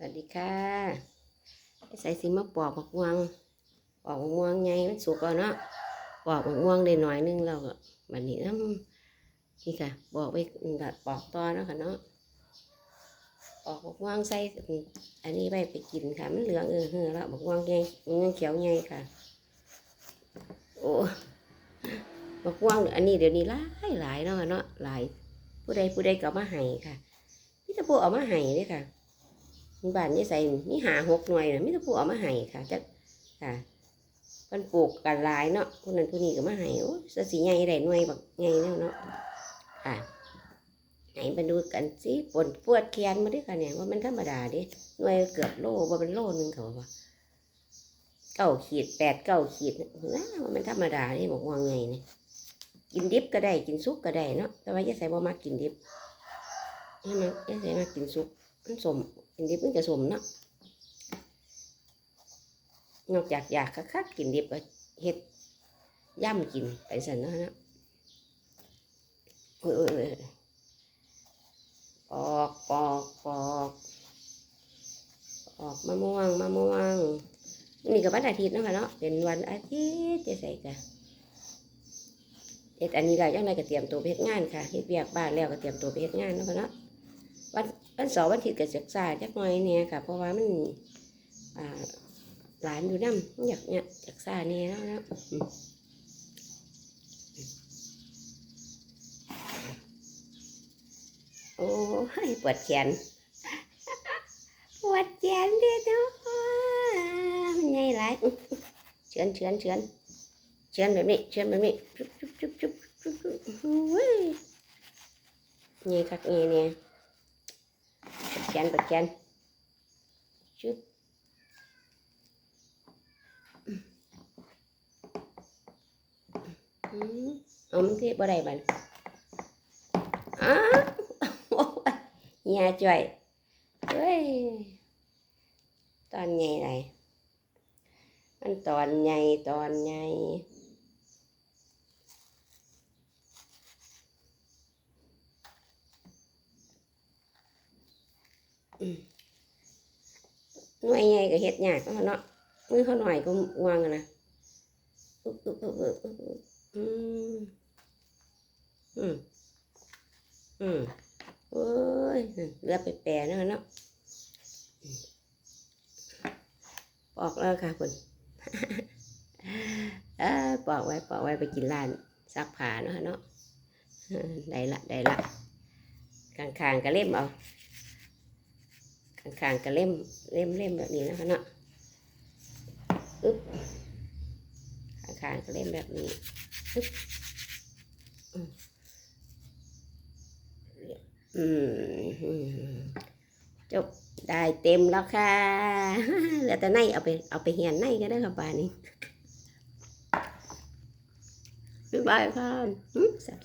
สวัสดีค่ะใส่สิมาปอกมะม่วงปอกมะม่วงไงมันสุกแล้วเนาะปอกมะม่วงได้หน่อยนึงแล้วก็บัดนี้น้ำนี่ค่ะบอกไปแบบปอกต่อเนาะค่ะเนาะปอกมะม่วงใส่อันนี้ไปไปกินค่ะ มันเหลืองเออเฮือแล้วมะม่วงไงมะม่วงเขียวไงค่ะ โอ้มะม่วงอันนี้เดี๋ยวนี้หลายหลายเนาะค่ะเนาะหลายผู้ใดผู้ใดก็มาให้ค่ะพี่ตะปูเอามาให้เลยค่ะ บ้านนี่ใส่มีหาหกหน่วยนะมิตรผู้เอามาให้ค่ะจักค่ะมันปลูกกันหลายเนาะคนนั้นคนนี้ก็มาให้โอ้สสีใหญ่ได้หน่วยบักใหญ่แล้วเนาะค่ะไหนมาดูกันสิปวดปวดแขนมาด้วยกันเนี่ยว่ามันธรรมดาดิหน่วยเกือบโลว่าเป็นโลนึงเขาว่าเก้าขีดแปดเก้าขีดนะว่ามันธรรมดาที่บอกว่าไงเนี่ยกินดิบก็ได้กินซุปก็ได้เนาะแต่ว่าจะใส่บ่มากินดิบใช่ไหมจะใส่มากินซุป มันสมกินดิบมันจะสมเนาะนอกจากอยากคักๆกินดิบก็เฮ็ดย่ำกินไปสันเนะเนะเออเออเออปอกปอกปอกปอกมะม่วงมะม่วงนี่ก็วันอาทิตย์นะค่ะเนาะเป็นวันอาทิตย์จะใส่กันเฮ็ดอันนี้แล้ยังไงก็เตรียมตัวไปเฮ็ดงานค่ะเฮ็ดเวียกบ้านแล้วก็เตรียมตัวไปเฮ็ดงานนะค่ะเนาะวัน วันเสาร์วันอาทิตย์ก็ศึกษาจักหน่อยเนี่ยค่ะ เพราะว่ามันอ่าหลานอยู่น้ำอยากเนี่ยศึกษาเนี่ยแล้วนะอืมโอ้ยปวดแขนปวดแขนเด้อเนาะมันใหญ่หลายเชือนเชือนเชือนเชือนแบบนี้เชือนแบบนี้จุ๊บจุ๊บจุ๊บจุ๊บจุ๊บจุ๊บโอ้ยไงกักไงเนี่ย ใหญ่คักใหญ่เนี่ย bật chén bật chén chút ông thế bữa đây bạn à nhà trời ơi toàn nhầy này anh toàn nhầy toàn nhầy Ừ. หน่วยใหญ่ก็เฮ็ดยากเนาะเนาะมือเขาหน่อยก็วางนะอึ๊บอึ๊บอึ๊บอึ๊บอึ๊บอึ๊บอืมอืมอืมโอ้ยเหลือไปแปรนะเนาะปอกแล้วค่ะคุณเออปอกไว้ปอกไว้ไปกินร้านซักผ้าเนาะเนาะได้ละได้ละข้างๆก็เล่มเอา ข้างๆก็เล่มเล่มเล่มแบบนี้นะคะเนาะอึ๊บข้างๆก็เล่มแบบนี้อึ๊บอือืมจบได้เต็มแล้วค่ะเหลือแต่ในเอาไปเอาไปเหียนในก็ได้ค่ะป่านนี้บ๊ายบายค่ะอืมแซ่บ